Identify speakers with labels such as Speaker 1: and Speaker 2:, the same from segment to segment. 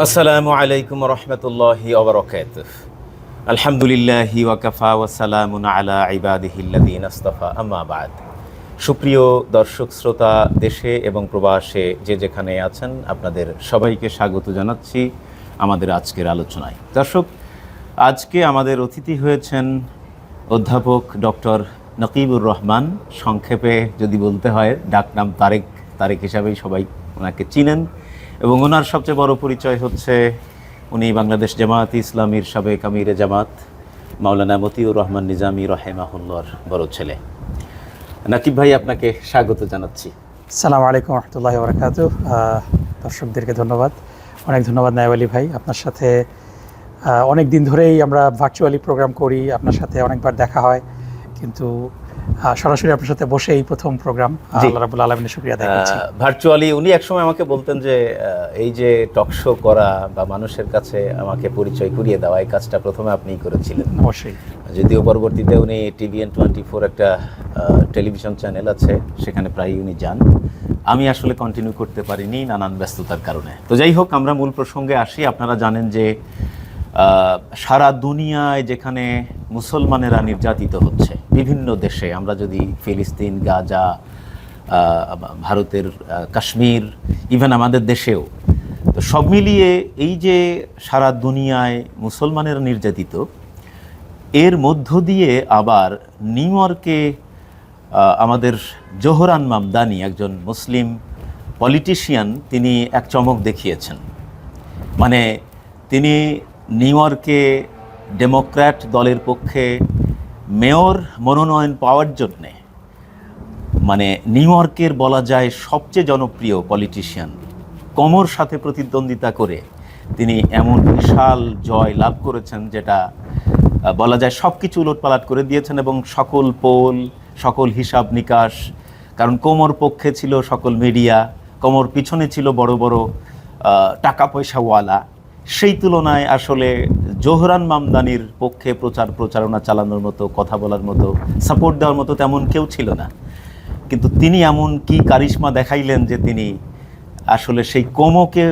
Speaker 1: আসসালামু আলাইকুম রহমতুল্লাহি আলহামদুলিল্লাহি ওয়াকাফা ওয়াসালামুন আলা ইবাদিহিল্লাদিন আস্তাফা। আম্মা বাদ। সুপ্রিয় দর্শক, শ্রোতা, দেশে এবং প্রবাসে যে যেখানে আছেন, আপনাদের সবাইকে স্বাগত জানাচ্ছি আমাদের আজকের আলোচনায়। দর্শক, আজকে আমাদের অতিথি হয়েছেন অধ্যাপক ডক্টর নকিবুর রহমান। সংক্ষেপে যদি বলতে হয়, ডাকনাম তারেক তারেক হিসাবেই সবাই ওনাকে চিনেন। এবং ওনার সবচেয়ে বড় পরিচয় হচ্ছে উনি বাংলাদেশ জামায়াত ইসলামীর সাবেক আমিরে জামাত, মাওলানা মতিউর রহমান নিজামী রহেমাহুল্লার বড় ছেলে। নাকিব ভাই, আপনাকে স্বাগত জানাচ্ছি।
Speaker 2: সালাম আলাইকুম রহমতুল্লাহ বরকাত দর্শকদেরকে ধন্যবাদ। অনেক ধন্যবাদ নায়ব আলী ভাই। আপনার সাথে অনেক দিন ধরেই আমরা ভার্চুয়ালি প্রোগ্রাম করি। আপনার সাথে অনেকবার দেখা হয়। কিন্তু সরাসরি আপনার সাথে বসে এই প্রথম প্রোগ্রাম আল্লাহ রাবুল আলমিনের শুক্রিয়া আদায় করছি।
Speaker 1: ভার্চুয়ালি উনি একসময় আমাকে বলতেন যে এই যে টক শো করা বা মানুষের কাছে আমাকে পরিচয় করিয়ে দেওয়া এই কাজটা প্রথমে আপনিই করেছিলেন।
Speaker 2: অবশ্যই।
Speaker 1: যদিও পরবর্তীতে উনি টিভিএন টোয়েন্টি ফোর একটা টেলিভিশন চ্যানেল আছে সেখানে প্রায়ই উনি যান। আমি আসলে কন্টিনিউ করতে পারিনি নানান ব্যস্ততার কারণে। তো যাই হোক আমরা মূল প্রসঙ্গে আসি। আপনারা জানেন যে আহ, সারা দুনিয়ায় যেখানে মুসলমানেরা নির্যাতিত হচ্ছে বিভিন্ন দেশে, আমরা যদি ফিলিস্তিন, গাজা ভারতের কাশ্মীর ইভেন আমাদের দেশেও, তো সব মিলিয়ে এই যে সারা দুনিয়ায় মুসলমানেরা নির্যাতিত, এর মধ্য দিয়ে আবার নিউ ইয়র্কে আমাদের জোহরান মামদানি একজন মুসলিম পলিটিশিয়ান, তিনি এক চমক দেখিয়েছেন। মানে তিনি নিউ ইয়র্কে ডেমোক্র্যাট দলের পক্ষে মেয়র মনোনয়ন পাওয়ার জন্যে মানে নিউ ইয়র্কের বলা যায় সবচেয়ে জনপ্রিয় পলিটিশিয়ান কমর সাথে প্রতিদ্বন্দ্বিতা করে তিনি এমন বিশাল জয় লাভ করেছেন যেটা বলা যায় সব কিছু উলটপালাট করে দিয়েছেন এবং সকল পোল, সকল হিসাব নিকাশ, কারণ কোমর পক্ষে ছিল সকল মিডিয়া, কোমর পিছনে ছিল বড় বড় টাকা পয়সাওয়ালা। সেই তুলনায় আসলে জোহরান মামদানির পক্ষে প্রচার প্রচারণা চালানোর মতো, কথা বলার মতো সাপোর্ট দেওয়ার মতো তেমন কেউ ছিল না। কিন্তু তিনি এমন কি কারিশমা দেখাইলেন যে তিনি আসলে সেই কোমোকে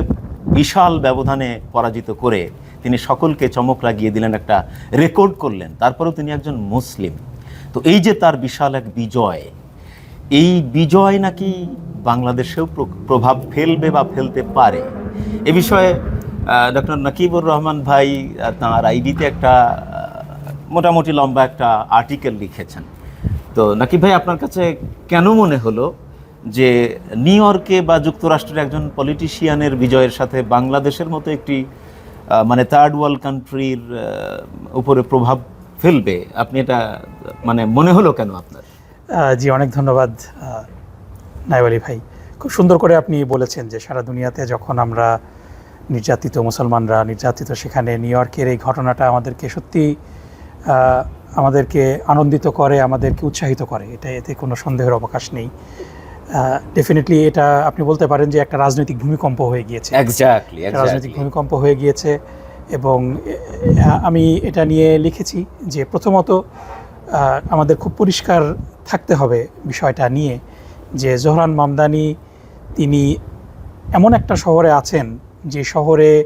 Speaker 1: বিশাল ব্যবধানে পরাজিত করে তিনি সকলকে চমক লাগিয়ে দিলেন, একটা রেকর্ড করলেন। তারপরেও তিনি একজন মুসলিম। তো এই যে তার বিশাল এক বিজয়, এই বিজয় নাকি বাংলাদেশেও প্রভাব ফেলবে বা ফেলতে পারে? এ বিষয়ে ডক্টর নাকিবুর রহমান ভাই তাঁর আইডিতে একটা মোটামুটি লম্বা একটা আর্টিকেল লিখেছেন। তো নাকিব ভাই, আপনার কাছে কেন মনে হলো যে নিউ ইয়র্কে বা যুক্তরাষ্ট্রের একজন পলিটিশিয়ানের বিজয়ের সাথে বাংলাদেশের মতো একটি মানে থার্ড ওয়ার্ল্ড কান্ট্রির উপরে প্রভাব ফেলবে? আপনি এটা মানে মনে হলো কেন আপনার?
Speaker 2: জি, অনেক ধন্যবাদ আলী ভাই। খুব সুন্দর করে আপনি বলেছেন যে সারা দুনিয়াতে যখন আমরা নির্যাতিত মুসলমানরা নির্যাতিত সেখানে নিউ ইয়র্কের এই ঘটনাটা আমাদেরকে সত্যি আমাদেরকে আনন্দিত করে আমাদেরকে উৎসাহিত করে। এটা এতে কোনো সন্দেহের অবকাশ নেই। ডেফিনেটলি এটা আপনি বলতে পারেন যে একটা রাজনৈতিক ভূমিকম্প হয়ে গিয়েছে। রাজনৈতিক ভূমিকম্প হয়ে গিয়েছে এবং আমি এটা নিয়ে লিখেছি যে প্রথমত আমাদের খুব পরিষ্কার থাকতে হবে বিষয়টা নিয়ে যে জোহরান মামদানি তিনি এমন একটা শহরে আছেন যে শহরে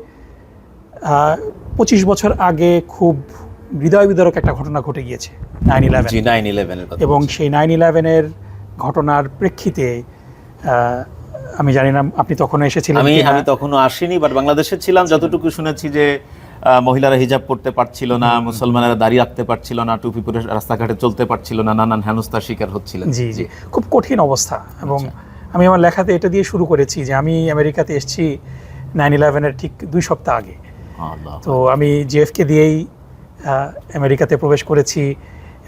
Speaker 2: পঁচিশ বছর আগে খুব হৃদয় বিদারক একটা ঘটনা ঘটে গিয়েছে নাইন ইলেভেন
Speaker 1: নাইন ইলেভেনের
Speaker 2: এবং সেই নাইন ইলেভেনের ঘটনার প্রেক্ষিতে আমি জানি না আপনি তখন এসেছিলেন
Speaker 1: আমি আমি তখনও আসিনি বাট বাংলাদেশে ছিলাম যতটুকু শুনেছি যে মহিলারা হিজাব পড়তে পারছিল না মুসলমানেরা দাঁড়িয়ে রাখতে পারছিল না টুপি পরে রাস্তাঘাটে চলতে পারছিল না নানান হেনস্থার শিকার হচ্ছিলেন।
Speaker 2: জি জি। খুব কঠিন অবস্থা। এবং আমি আমার লেখাতে এটা দিয়ে শুরু করেছি যে আমি আমেরিকাতে এসেছি নাইন ইলেভেনের ঠিক দুই সপ্তাহ আগে। তো আমি জেএফকে দিয়েই আমেরিকাতে প্রবেশ করেছি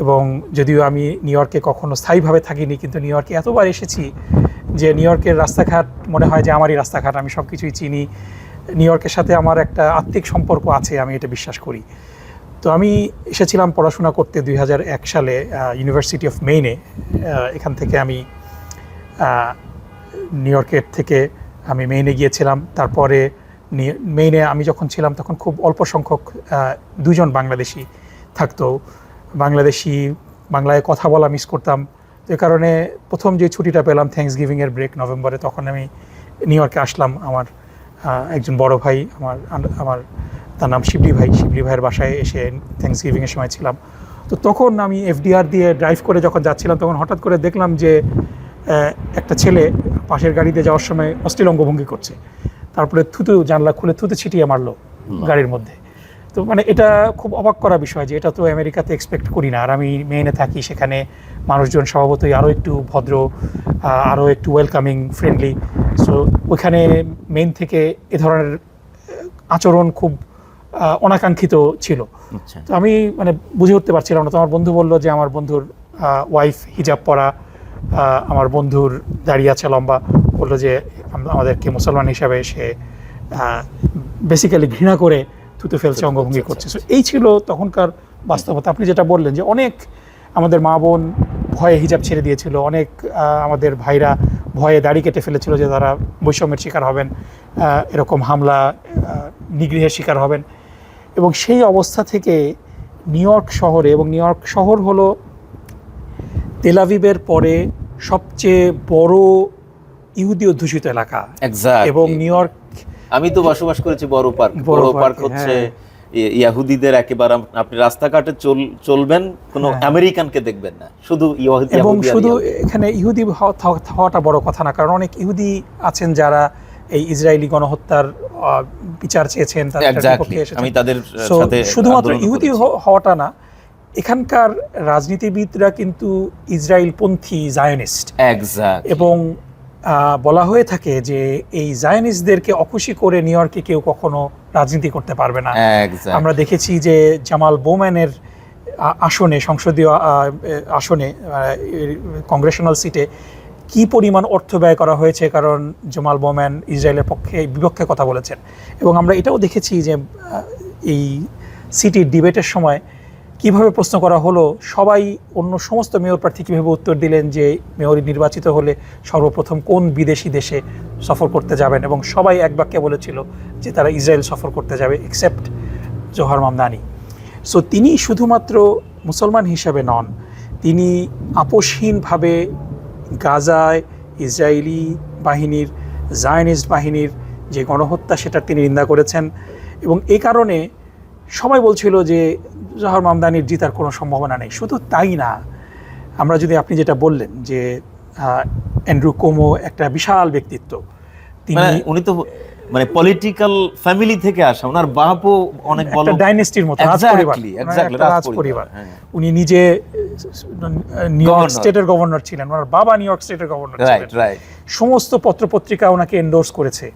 Speaker 2: এবং যদিও আমি নিউ ইয়র্কে কখনো স্থায়ীভাবে থাকিনি কিন্তু নিউ ইয়র্কে এতবার এসেছি যে নিউ ইয়র্কের রাস্তাঘাট মনে হয় যে আমারই রাস্তাঘাট আমি সব কিছুই চিনি। নিউ ইয়র্কের সাথে আমার একটা আত্মিক সম্পর্ক আছে আমি এটা বিশ্বাস করি। তো আমি এসেছিলাম পড়াশোনা করতে দুই হাজার এক সালে ইউনিভার্সিটি অফ মেইনে এখান থেকে আমি নিউ ইয়র্কের থেকে আমি মেইনে গিয়েছিলাম, তারপরে মেইনে আমি যখন ছিলাম তখন খুব অল্প সংখ্যক দুজন বাংলাদেশি থাকতো। বাংলাদেশি, বাংলায় কথা বলা মিস করতাম। যে কারণে প্রথম যে ছুটিটা পেলাম থ্যাংকস গিভিংয়ের ব্রেক নভেম্বরে তখন আমি নিউ ইয়র্কে আসলাম আমার একজন বড় ভাই, আমার আমার, তার নাম শিবলি ভাই। শিবলি ভাইয়ের বাসায় এসে থ্যাংকস গিভিংয়ের সময় ছিলাম। তো তখন আমি এফডিআর দিয়ে ড্রাইভ করে যখন যাচ্ছিলাম, তখন হঠাৎ করে দেখলাম যে একটা ছেলে পাশের গাড়িতে যাওয়ার সময় অশ্লীল অঙ্গভঙ্গি করছে। তারপরে থুতু জানলা খুলে থুতু ছিটিয়ে মারলো গাড়ির মধ্যে। তো মানে এটা খুব অবাক করা বিষয় যে এটা তো আমেরিকাতে এক্সপেক্ট করি না। আর আমি মেইনে থাকি সেখানে। মানুষজন স্বভাবতই আরও একটু ভদ্র আরও একটু ওয়েলকামিং ফ্রেন্ডলি সো ওইখানে মেন থেকে এ ধরনের আচরণ খুব অনাকাঙ্ক্ষিত ছিল।
Speaker 1: আচ্ছা।
Speaker 2: তো আমি মানে বুঝে উঠতে পারছিলাম না। তো আমার বন্ধু বলল যে আমার বন্ধুর ওয়াইফ হিজাব পরা। আমার বন্ধুর দাঁড়িয়ে আছে লম্বা বলল যে আমাদেরকে মুসলমান হিসাবে সে বেসিক্যালি ঘৃণা করে থুতু ফেলছে অঙ্গভঙ্গি
Speaker 1: আচ্ছা,
Speaker 2: করছে। So, এই ছিল তখনকার বাস্তবতা। আপনি যেটা বললেন যে অনেক আমাদের মা বোন ভয়ে হিজাব ছেড়ে দিয়েছিল অনেক আমাদের ভাইরা ভয়ে দাড়ি কেটে ফেলেছিল যে তারা বৈষম্যের শিকার হবেন এরকম হামলা নিগৃহের শিকার হবেন। এবং সেই অবস্থা থেকে নিউ ইয়র্ক শহরে এবং নিউ ইয়র্ক শহর হলো তেলাভিবের পরে সবচেয়ে বড় ইহুদি অধ্যুষিত এলাকা। এবং নিউ ইয়র্ক
Speaker 1: আমি তো বসবাস করেছি বড় পার্ক।
Speaker 2: বড়
Speaker 1: পার্ক হচ্ছে
Speaker 2: হ্যাঁ।
Speaker 1: ইয়াহুদিদের একেবারে আপনি রাস্তাঘাটে চলবেন কোনো
Speaker 2: হ্যাঁ।
Speaker 1: আমেরিকানকে দেখবেন না। শুধু
Speaker 2: এবং শুধু এখানে ইহুদি হওয়াটা বড় কথা না কারণ অনেক ইহুদি আছেন যারা এই ইসরায়েলি গণহত্যার বিচার চেয়েছেন তাদের।
Speaker 1: আমি সাথে
Speaker 2: শুধুমাত্র ইহুদি হওয়াটা না এখানকার রাজনীতিবিদরা কিন্তু ইসরায়েলপন্থী জায়নিস্ট এবং বলা হয়ে থাকে যে এই জায়নিস্টদেরকে অখুশি করে নিউ ইয়র্কে কেউ কখনো রাজনীতি করতে পারবে না। আমরা দেখেছি যে জামাল বোম্যানের আসনে সংসদীয় আসনে কংগ্রেশনাল সিটে কি পরিমাণ অর্থ ব্যয় করা হয়েছে? কারণ জামাল বোম্যান ইসরায়েলের পক্ষে বিপক্ষে কথা বলেছেন। এবং আমরা এটাও দেখেছি যে এই সিটির ডিবেটের সময় কীভাবে প্রশ্ন করা হলো? সবাই অন্য সমস্ত মেয়র প্রার্থী কীভাবে উত্তর দিলেন যে মেয়র নির্বাচিত হলে সর্বপ্রথম কোন বিদেশি দেশে সফর করতে যাবেন? এবং সবাই এক বাক্যে বলেছিল যে তারা ইসরায়েল সফর করতে যাবে এক্সেপ্ট জোহর মামদানি। সো তিনি শুধুমাত্র মুসলমান হিসেবে নন, তিনি আপোষহীনভাবে গাজায় ইসরায়েলি বাহিনীর, জায়নিস্ট বাহিনীর যে গণহত্যা সেটার তিনি নিন্দা করেছেন। এবং এই কারণে সবাই বলছিল যে জহর মামদানির জিতার কোনো সম্ভাবনা নেই। শুধু তাই না আমরা যদি আপনি যেটা বললেন যে অ্যান্ড্রু কোমো একটা বিশাল ব্যক্তিত্ব তিনি
Speaker 1: মানে উনি তো মানে পলিটিক্যাল ফ্যামিলি থেকে আসা ওনার বাপও অনেক বড়
Speaker 2: ডাইনেস্টির মতো রাজ পরিবার
Speaker 1: পরিবার,
Speaker 2: পরিবার
Speaker 1: হ্যাঁ।
Speaker 2: উনি নিজে নিউ ইয়র্ক স্টেটের গভর্নর ছিলেন ওনার বাবা নিউ ইয়র্ক স্টেটের গভর্নর ছিলেন। সমস্ত পত্রপত্রিকা ওনাকে এন্ডোর্স করেছে।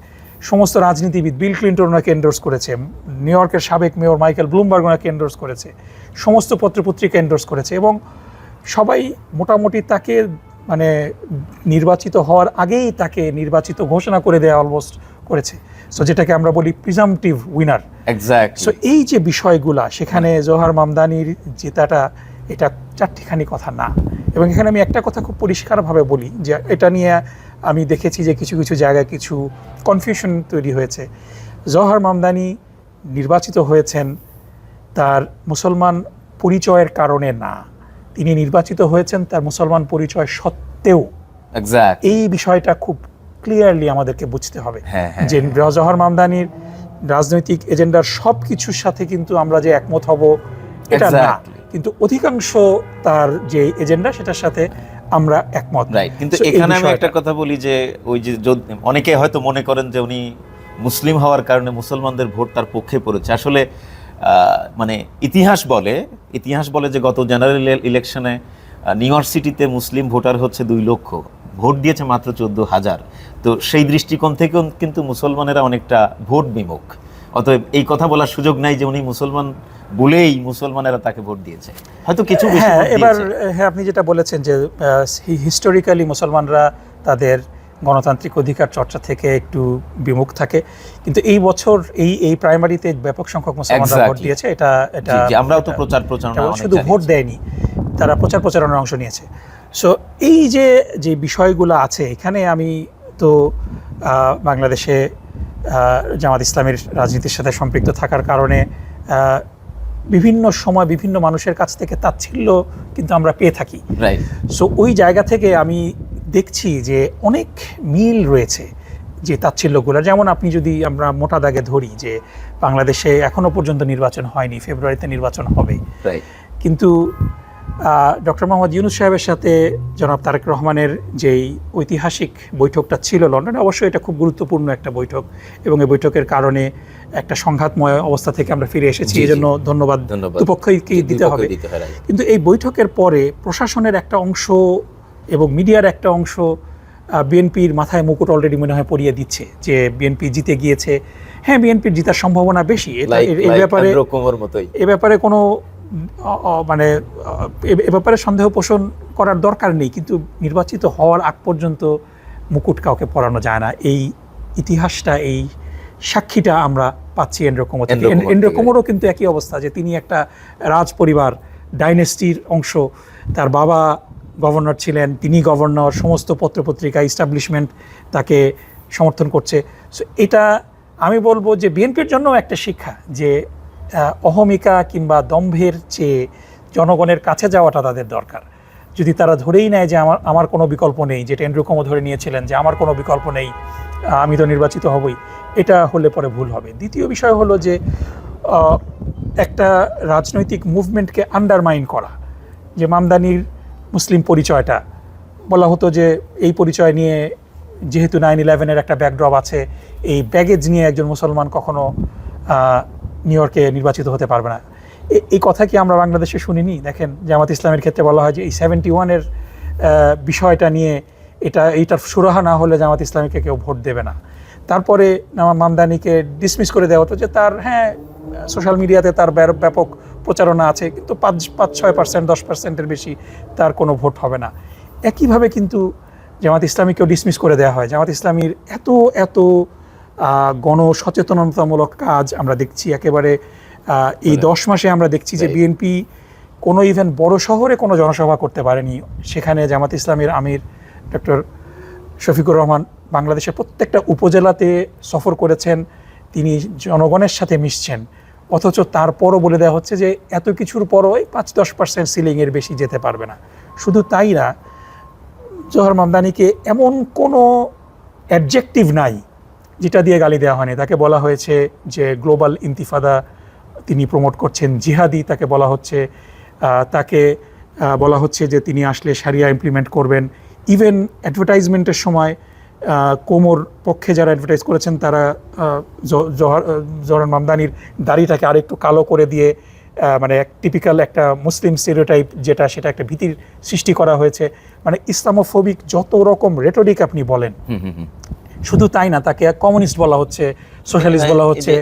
Speaker 2: সমস্ত রাজনীতিবিদ বিল ক্লিন্টন ওনাকে এন্ডোর্স করেছে নিউ ইয়র্কের সাবেক মেয়র মাইকেল ব্লুমবার্গ ওনাকে এন্ডোর্স করেছে সমস্ত পত্রপত্রিকা এন্ডোর্স করেছে এবং সবাই মোটামুটি তাকে মানে নির্বাচিত হওয়ার আগেই তাকে নির্বাচিত ঘোষণা করে দেওয়া অলমোস্ট করেছে। সো যেটাকে আমরা বলি প্রিজামটিভ উইনার
Speaker 1: এক্স্যাক্টলি
Speaker 2: সো এই যে বিষয়গুলা সেখানে জোহার মামদানির জেতাটা এটা চারটিখানি কথা না। এবং এখানে আমি একটা কথা খুব পরিষ্কারভাবে বলি যে এটা নিয়ে আমি দেখেছি যে কিছু কিছু জায়গায় কিছু কনফিউশন তৈরি হয়েছে। জওহার মামদানি নির্বাচিত হয়েছেন তার মুসলমান পরিচয়ের কারণে না। তিনি নির্বাচিত হয়েছেন তার মুসলমান পরিচয় সত্ত্বেও। এই বিষয়টা খুব ক্লিয়ারলি আমাদেরকে বুঝতে হবে।
Speaker 1: হ্যাঁ, হ্যাঁ,
Speaker 2: যে জওহর মামদানির রাজনৈতিক এজেন্ডার সব কিছুর সাথে কিন্তু আমরা যে একমত হব এটা না। কিন্তু অধিকাংশ তার যে এজেন্ডা সেটার সাথে আমরা একমত।
Speaker 1: রাইট কিন্তু এখানে আমি একটা কথা বলি যে ওই যে অনেকে হয়তো মনে করেন যে উনি মুসলিম হওয়ার কারণে মুসলমানদের ভোট তার পক্ষে পড়েছে। আসলে মানে ইতিহাস বলে ইতিহাস বলে যে গত জেনারেল ইলেকশনে নিউ ইয়র্ক সিটিতে মুসলিম ভোটার হচ্ছে দুই লক্ষ। ভোট দিয়েছে মাত্র চোদ্দ হাজার। তো সেই দৃষ্টিকোণ থেকেও কিন্তু মুসলমানেরা অনেকটা ভোট বিমুখ। অতএব এই কথা বলার সুযোগ নাই যে উনি মুসলমান বলেই মুসলমানেরা তাকে ভোট দিয়েছে। হয়তো কিছু
Speaker 2: হ্যাঁ এবার হ্যাঁ আপনি যেটা বলেছেন যে হিস্টোরিক্যালি মুসলমানরা তাদের গণতান্ত্রিক অধিকার চর্চা থেকে একটু বিমুখ থাকে। কিন্তু এই বছর এই এই প্রাইমারিতে ব্যাপক সংখ্যক মুসলমানরা ভোট দিয়েছে। এটা এটা
Speaker 1: আমরাও তো প্রচার প্রচারণা
Speaker 2: শুধু ভোট দেয়নি তারা প্রচার প্রচারণার অংশ নিয়েছে। সো এই যে যে বিষয়গুলো আছে এখানে আমি তো বাংলাদেশে জামাত ইসলামের রাজনীতির সাথে সম্পৃক্ত থাকার কারণে বিভিন্ন সময় বিভিন্ন মানুষের কাছ থেকে তাচ্ছিল্য কিন্তু আমরা পেয়ে থাকি।
Speaker 1: রাইট
Speaker 2: সো ওই জায়গা থেকে আমি দেখছি যে অনেক মিল রয়েছে যে তাচ্ছিল্যগুলো। যেমন আপনি যদি আমরা মোটা দাগে ধরি যে বাংলাদেশে এখনও পর্যন্ত নির্বাচন হয়নি ফেব্রুয়ারিতে নির্বাচন হবে। কিন্তু ডক্টর মোহাম্মদ ইউনুস সাহেবের সাথে জনাব তারেক রহমানের যেই ঐতিহাসিক বৈঠকটা ছিল লন্ডনে অবশ্যই এটা খুব গুরুত্বপূর্ণ একটা বৈঠক এবং এই বৈঠকের কারণে একটা সংঘাতময় অবস্থা থেকে আমরা ফিরে এসেছি। এই জন্য ধন্যবাদ। দুপক্ষকে দিতে হবে. কিন্তু এই বৈঠকের পরে প্রশাসনের একটা অংশ এবং মিডিয়ার একটা অংশ বিএনপির মাথায় মুকুট অলরেডি মনে হয় পরিয়ে দিচ্ছে যে বিএনপি জিতে গিয়েছে হ্যাঁ বিএনপির জিতার সম্ভাবনা বেশি এ- এই ব্যাপারে এ ব্যাপারে কোনো মানে এ- ব্যাপারে সন্দেহ পোষণ করার দরকার নেই কিন্তু নির্বাচিত হওয়ার আগ পর্যন্ত মুকুট কাউকে পরানো যায় না। এই ইতিহাসটা এই সাক্ষীটা আমরা পাচ্ছি এন্ড্রো কুমার থেকে।
Speaker 1: এন্ড্রো কুমার
Speaker 2: এন্ড্রো
Speaker 1: থেকে।
Speaker 2: কুমারও কিন্তু একই অবস্থা যে তিনি একটা রাজ পরিবার ডাইনেস্টির অংশ। তার বাবা গভর্নর ছিলেন তিনি গভর্নর সমস্ত পত্রপত্রিকা ইস্টাবলিশমেন্ট তাকে সমর্থন করছে। সো এটা আমি বলব যে বিএনপির জন্য একটা শিক্ষা যে অহমিকা কিংবা দম্ভের চেয়ে জনগণের কাছে যাওয়াটা তাদের দরকার। যদি তারা ধরেই নেয় যে আমার আমার কোনো বিকল্প নেই, যেটা এন্ড্রু ধরে নিয়েছিলেন যে আমার কোনো বিকল্প নেই আমি তো নির্বাচিত হবই, এটা হলে পরে ভুল হবে। দ্বিতীয় বিষয় হলো যে একটা রাজনৈতিক মুভমেন্টকে আন্ডারমাইন করা, যে মামদানির মুসলিম পরিচয়টা, বলা হতো যে এই পরিচয় নিয়ে যেহেতু নাইন ইলেভেনের একটা ব্যাকড্রপ আছে, এই ব্যাগেজ নিয়ে একজন মুসলমান কখনো নিউ ইয়র্কে নির্বাচিত হতে পারবে না। এই কথা কি আমরা বাংলাদেশে শুনিনি? দেখেন, জামাত ইসলামের ক্ষেত্রে বলা হয় যে এই সেভেন্টি ওয়ানের বিষয়টা নিয়ে এটা, এইটার সুরাহা না হলে জামাত ইসলামীকে কেউ ভোট দেবে না। তারপরে মামদানিকে ডিসমিস করে দেওয়া হতো যে তার হ্যাঁ সোশ্যাল মিডিয়াতে তার ব্যাপক প্রচারণা আছে, কিন্তু পাঁচ পাঁচ, ছয় পার্সেন্ট দশ পার্সেন্টের বেশি তার কোনো ভোট হবে না। একইভাবে কিন্তু জামাত ইসলামীকেও ডিসমিস করে দেওয়া হয়। জামাত ইসলামীর এত এত গণসচেতনতামূলক কাজ আমরা দেখছি একেবারে এই দশ মাসে আমরা দেখছি যে. বিএনপি কোনো ইভেন বড় শহরে কোনো জনসভা করতে পারেনি সেখানে জামাত ইসলামের আমির ডক্টর শফিকুর রহমান বাংলাদেশের প্রত্যেকটা উপজেলাতে সফর করেছেন তিনি জনগণের সাথে মিশছেন অথচ তারপরও বলে দেওয়া হচ্ছে যে এত কিছুর পরও পাঁচ দশ পার্সেন্ট সিলিংয়ের বেশি যেতে পারবে না শুধু তাই না জহর মামদানিকে এমন কোনো অ্যাডজেক্টিভ নাই যেটা দিয়ে গালি দেওয়া হয়নি, তাকে বলা হয়েছে যে গ্লোবাল ইন্তিফাদা তিনি প্রমোট করছেন জিহাদি, তাকে বলা হচ্ছে তাকে বলা হচ্ছে যে তিনি আসলে সারিয়া ইমপ্লিমেন্ট করবেন। ইভেন অ্যাডভার্টাইজমেন্টের সময় কোমর পক্ষে যারা অ্যাডভার্টাইজ করেছেন, তারা জহর জহরান মামদানির দাড়িটাকে আরেকটু কালো করে দিয়ে মানে এক টিপিক্যাল একটা মুসলিম স্টেরিওটাইপ যেটা, সেটা একটা ভীতির সৃষ্টি করা হয়েছে। মানে ইসলামোফোবিক যত রকম রেটরিক আপনি বলেন শুধু তাই না তাকে কমিউনিস্ট বলা হচ্ছে সোশ্যালিস্ট বলা হচ্ছে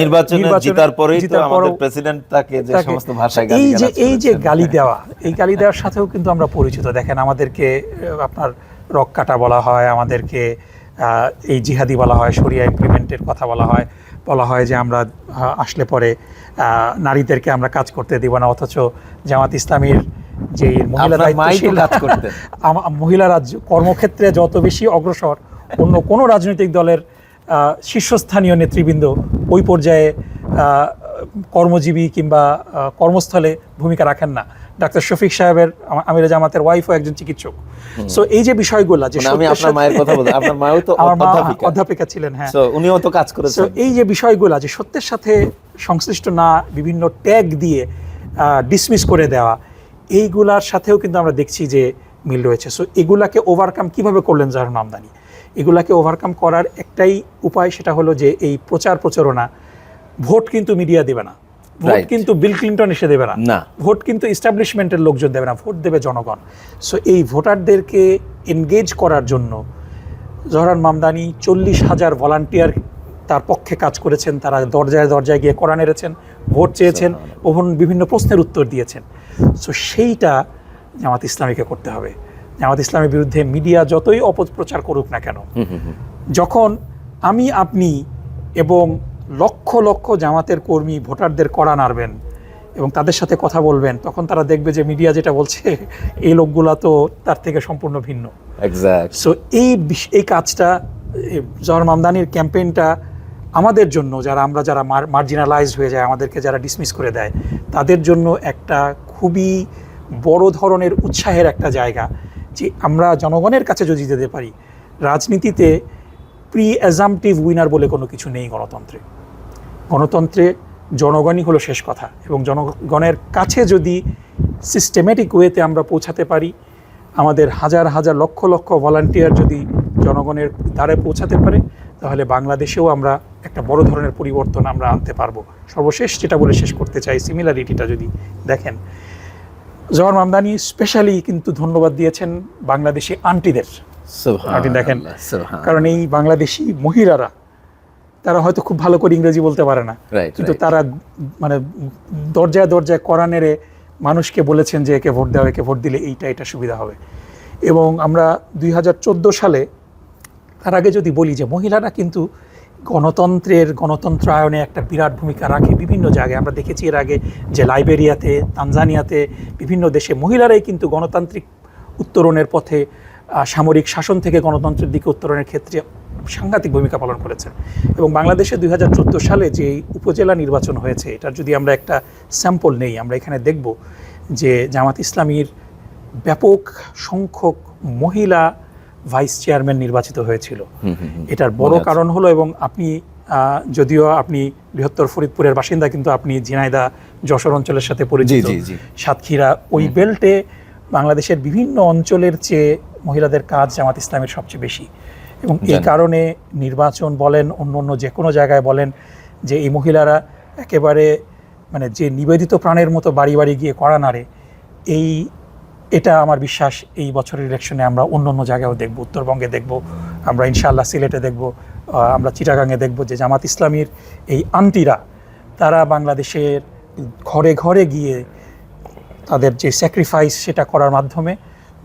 Speaker 1: নির্বাচনে জিতার পরেই তো আমাদের প্রেসিডেন্ট তাকে যে সমস্ত ভাষায় গালি
Speaker 2: এই যে এই যে গালি দেওয়া এই গালি দেওয়ার সাথেও কিন্তু আমরা পরিচিত। দেখেন আমাদেরকে আপনার রক কাটা বলা হয় আমাদেরকে এই জিহাদি বলা হয় শরিয়া ইমপ্লিমেন্টের কথা বলা হয় বলা হয় যে আমরা আসলে পরে নারীদেরকে আমরা কাজ করতে দিব না অথচ জামাত ইসলামীর যে মহিলা মহিলারা কর্মক্ষেত্রে যত বেশি অগ্রসর অন্য কোনো রাজনৈতিক দলের শীর্ষস্থানীয় নেতৃবৃন্দ ওই পর্যায়ে কর্মজীবী কিংবা কর্মস্থলে ভূমিকা রাখেন না। ডাক্তার শফিক সাহেবের আমা- আমির জামাতের ওয়াইফও একজন চিকিৎসক। সো এই যে বিষয়গুলা যে
Speaker 1: মানে আমি আপনার মায়ের কথা বলছি। আপনার মাও তো অধ্যাপিকা।
Speaker 2: অধ্যাপিকা ছিলেন হ্যাঁ।
Speaker 1: So, উনিও তো কাজ করেছেন।
Speaker 2: এই যে বিষয়গুলা যে সত্যের সাথে সংশ্লিষ্ট না বিভিন্ন ট্যাগ দিয়ে ডিসমিস করে দেওয়া এইগুলার সাথেও কিন্তু আমরা দেখছি যে মিল রয়েছে। সো এগুলাকে ওভারকাম কীভাবে করলেন জাহার নামদানি এগুলাকে ওভারকাম করার একটাই উপায় সেটা হলো যে এই প্রচার প্রচারণা ভোট কিন্তু মিডিয়া দেবে না। ভোট কিন্তু বিল ক্লিন্টন এসে দেবে না। ভোট কিন্তু ইস্টাবলিশমেন্টের লোকজন দেবে না ভোট দেবে জনগণ। সো এই ভোটারদেরকে এনগেজ করার জন্য জহরান মামদানি চল্লিশ হাজার ভলান্টিয়ার তার পক্ষে কাজ করেছেন তারা দরজায় দরজায় গিয়ে কোরআন এনেছেন ভোট চেয়েছেন ওভন বিভিন্ন প্রশ্নের উত্তর দিয়েছেন। সো সেইটা জামাত ইসলামীকে করতে হবে। জামাত ইসলামের বিরুদ্ধে মিডিয়া যতই অপপ্রচার করুক না কেন যখন আমি আপনি এবং লক্ষ লক্ষ জামাতের কর্মী ভোটারদের কড়া নাড়বেন এবং তাদের সাথে কথা বলবেন তখন তারা দেখবে যে মিডিয়া যেটা বলছে এই লোকগুলা তো তার থেকে সম্পূর্ণ ভিন্ন। সো এই এই কাজটা জহর মামদানির ক্যাম্পেইনটা আমাদের জন্য যারা আমরা যারা মার্জিনালাইজড হয়ে যায় আমাদেরকে যারা ডিসমিস করে দেয় তাদের জন্য একটা খুবই বড় ধরনের উৎসাহের একটা জায়গা। যে আমরা জনগণের কাছে যদি যেতে পারি, রাজনীতিতে প্রি অ্যাজামটিভ উইনার বলে কোনো কিছু নেই গণতন্ত্রে। গণতন্ত্রে জনগণই হলো শেষ কথা এবং জনগণের কাছে যদি সিস্টেমেটিক ওয়েতে আমরা পৌঁছাতে পারি, আমাদের হাজার হাজার লক্ষ লক্ষ ভলান্টিয়ার যদি জনগণের দ্বারে পৌঁছাতে পারে, তাহলে বাংলাদেশেও আমরা একটা বড় ধরনের পরিবর্তন আমরা আনতে পারব। সর্বশেষ যেটা বলে শেষ করতে চাই সিমিলারিটিটা যদি দেখেন জহর মামদানি স্পেশালি কিন্তু ধন্যবাদ দিয়েছেন বাংলাদেশি আন্টিদের আপনি দেখেন কারণ এই বাংলাদেশি মহিলারা তারা হয়তো খুব ভালো করে ইংরেজি বলতে পারে না। কিন্তু তারা মানে দরজায় দরজায় করানেরে মানুষকে বলেছেন যে একে ভোট দেওয়া একে ভোট দিলে এইটা এটা সুবিধা হবে। এবং আমরা দুই হাজার চোদ্দ সালে তার আগে যদি বলি যে মহিলারা কিন্তু গণতন্ত্রের গণতন্ত্রায়নে একটা বিরাট ভূমিকা রাখে বিভিন্ন জায়গায়। আমরা দেখেছি এর আগে যে লাইবেরিয়াতে, তানজানিয়াতে বিভিন্ন দেশে মহিলারাই কিন্তু গণতান্ত্রিক উত্তরণের পথে সামরিক শাসন থেকে গণতন্ত্রের দিকে উত্তরণের ক্ষেত্রে সাংঘাতিক ভূমিকা পালন করেছেন এবং বাংলাদেশে দুই হাজার চোদ্দ সালে যে উপজেলা নির্বাচন হয়েছে, এটার যদি আমরা একটা স্যাম্পল নেই, আমরা এখানে দেখব যে জামাত ইসলামীর ব্যাপক সংখ্যক মহিলা ভাইস চেয়ারম্যান নির্বাচিত হয়েছিল। এটার বড় কারণ হলো এবং আপনি যদিও আপনি বৃহত্তর ফরিদপুরের বাসিন্দা কিন্তু আপনি ঝিনাইদা যশোর অঞ্চলের সাথে পরিচিত। সাতক্ষীরা ওই বেল্টে বাংলাদেশের বিভিন্ন অঞ্চলের চেয়ে মহিলাদের কাজ জামাত ইসলামের সবচেয়ে বেশি। এবং এই কারণে নির্বাচন বলেন অন্য অন্য যে কোনো জায়গায় বলেন যে এই মহিলারা একেবারে মানে যে নিবেদিত প্রাণের মতো বাড়ি বাড়ি গিয়ে করা নাড়ে এই এটা আমার বিশ্বাস, এই বছরের ইলেকশনে আমরা অন্য অন্য জায়গায়ও দেখব, উত্তরবঙ্গে দেখব, আমরা ইনশাআল্লাহ সিলেটে দেখব আমরা চিটাগাংয়ে দেখব যে জামাত ইসলামীর এই আন্টিরা, তারা বাংলাদেশের ঘরে ঘরে গিয়ে তাদের যে স্যাক্রিফাইস সেটা করার মাধ্যমে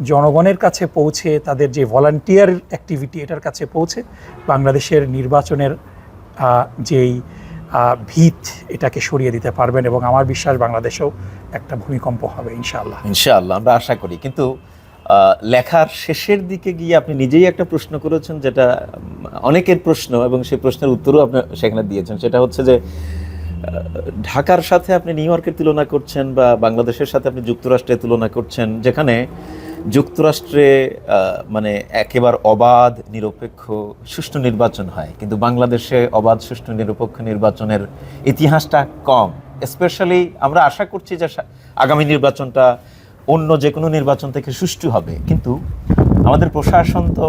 Speaker 2: জনগণের কাছে পৌঁছে, তাদের যে ভলান্টিয়ার অ্যাক্টিভিটি এটার কাছে পৌঁছে, বাংলাদেশের নির্বাচনের যেই ভিত এটাকে সরিয়ে দিতে পারবেন এবং আমার বিশ্বাস বাংলাদেশেও একটা ভূমিকম্প হবে, ইনশাআল্লাহ।
Speaker 1: ইনশাআল্লাহ, আমরা আশা করি। কিন্তু লেখার শেষের দিকে গিয়ে আপনি নিজেই একটা প্রশ্ন করেছেন যেটা অনেকের প্রশ্ন এবং সেই প্রশ্নের উত্তরও আপনি সেখানে দিয়েছেন। সেটা হচ্ছে যে ঢাকার সাথে আপনি নিউ ইয়র্কের তুলনা করছেন বা বাংলাদেশের সাথে আপনি যুক্তরাষ্ট্রের তুলনা করছেন, যেখানে যুক্তরাষ্ট্রে মানে একেবারে অবাধ, নিরপেক্ষ, সুষ্ঠু নির্বাচন হয়। কিন্তু বাংলাদেশে অবাধ, সুষ্ঠু, নিরপেক্ষ নির্বাচনের ইতিহাসটা কম। স্পেশালি আমরা আশা করছি যে আগামী নির্বাচনটা অন্য যে কোনো নির্বাচন থেকে সুষ্ঠু হবে। কিন্তু আমাদের প্রশাসন তো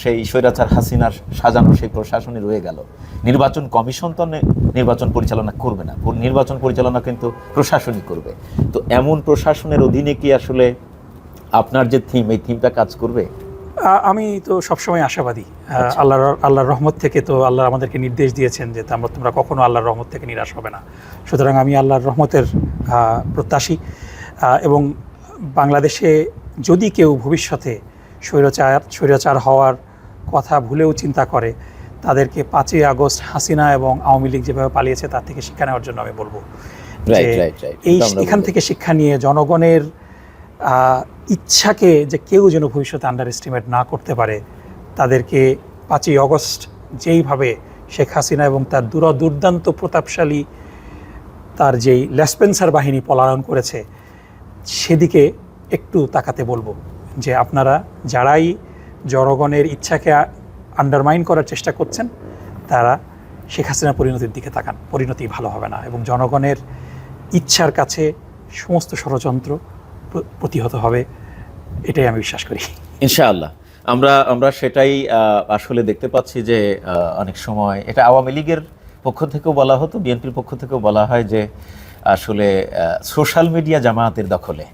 Speaker 1: সেই স্বৈরাচার হাসিনার সাজানো সেই প্রশাসনে রয়ে গেল। নির্বাচন কমিশন তো নির্বাচন পরিচালনা করবে না। নির্বাচন পরিচালনা কিন্তু প্রশাসনই করবে। তো এমন প্রশাসনের অধীনে কি আসলে আপনার যে থিম এই থিমটা কাজ করবে?
Speaker 2: আমি তো সবসময় আশাবাদী। আহ, আল্লাহর আল্লাহর রহমত থেকে তো আল্লাহ আমাদেরকে নির্দেশ দিয়েছেন যে তোমরা তোমরা কখনো আল্লাহর রহমত থেকে নিরাশ হবে না। সুতরাং আমি আল্লাহর রহমতের প্রত্যাশী। এবং বাংলাদেশে যদি কেউ ভবিষ্যতে স্বৈরাচার স্বৈরাচার হওয়ার কথা ভুলেও চিন্তা করে তাদেরকে পাঁচই আগস্ট হাসিনা এবং আওয়ামী লীগ যেভাবে পালিয়েছে তার থেকে শিক্ষা নেওয়ার জন্য আমি বলব. এই এখান থেকে শিক্ষা নিয়ে জনগণের ইচ্ছাকে যে কেউ যেন ভবিষ্যতে আন্ডার এস্টিমেট না করতে পারে, তাদেরকে পাঁচই অগস্ট যেইভাবে শেখ হাসিনা এবং তার দূর দুর্দান্ত প্রতাপশালী, তার যেই লেসপেন্সার বাহিনী পলায়ন করেছে, সেদিকে একটু তাকাতে বলব যে আপনারা যারাই জনগণের ইচ্ছাকে আন্ডারমাইন করার চেষ্টা করছেন, তারা শেখ হাসিনা পরিণতির দিকে তাকান। পরিণতি ভালো হবে না এবং জনগণের ইচ্ছার কাছে সমস্ত ষড়যন্ত্র প্রতিহত হবে, এটাই আমি বিশ্বাস করি।
Speaker 1: ইনশাআল্লাহ। আমরা আমরা সেটাই আসলে দেখতে পাচ্ছি যে অনেক সময় এটা আওয়ামী লীগের পক্ষ থেকেও বলা হতো, বিএনপির পক্ষ থেকেও বলা হয় যে, আসলে সোশ্যাল মিডিয়া জামায়াতের দখলে।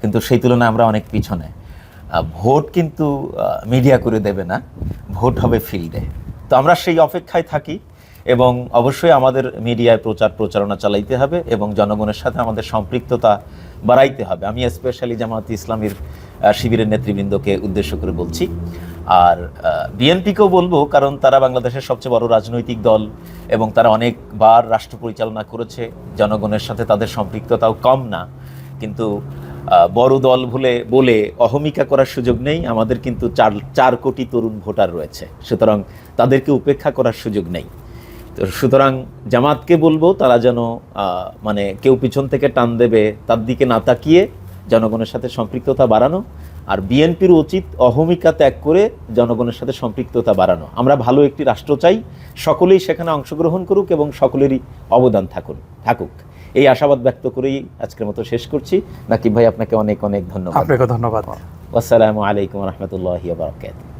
Speaker 1: কিন্তু সেই তুলনায় আমরা অনেক পিছনে। ভোট কিন্তু মিডিয়া করে দেবে না, ভোট হবে ফিল্ডে। তো আমরা সেই অপেক্ষায় থাকি এবং অবশ্যই আমাদের মিডিয়ায় প্রচার প্রচারণা চালাইতে হবে এবং জনগণের সাথে আমাদের সম্পৃক্ততা বাড়াইতে হবে। আমি স্পেশালি জামাত ইসলামীর শিবিরের নেতৃবৃন্দকে উদ্দেশ্য করে বলছি। আর বিএনপিকেও বলব, কারণ তারা বাংলাদেশের সবচেয়ে বড় রাজনৈতিক দল এবং তারা অনেকবার রাষ্ট্র পরিচালনা করেছে। জনগণের সাথে তাদের সম্পৃক্ততাও কম না। কিন্তু বড় দল ভুলে, বলে অহমিকা করার সুযোগ নেই। আমাদের কিন্তু চার চার কোটি তরুণ ভোটার রয়েছে। সুতরাং তাদেরকে উপেক্ষা করার সুযোগ নেই। তো সুতরাং জামাতকে বলব তারা যেন মানে কেউ পিছন থেকে টান দেবে তার দিকে না তাকিয়ে জনগণের সাথে সম্পৃক্ততা বাড়ানো আর বিএনপির উচিত অহমিকা ত্যাগ করে জনগণের সাথে সম্পৃক্ততা বাড়ানো। আমরা ভালো একটি রাষ্ট্র চাই সকলেই সেখানে অংশগ্রহণ করুক এবং সকলেরই অবদান থাকুন থাকুক। এই আশাবাদ ব্যক্ত করেই আজকের মতো শেষ করছি। নাকিব ভাই আপনাকে অনেক অনেক ধন্যবাদ।
Speaker 2: আপনাকে ধন্যবাদ।
Speaker 1: আসসালামু আলাইকুম রহমতুল্লাহ বারকাত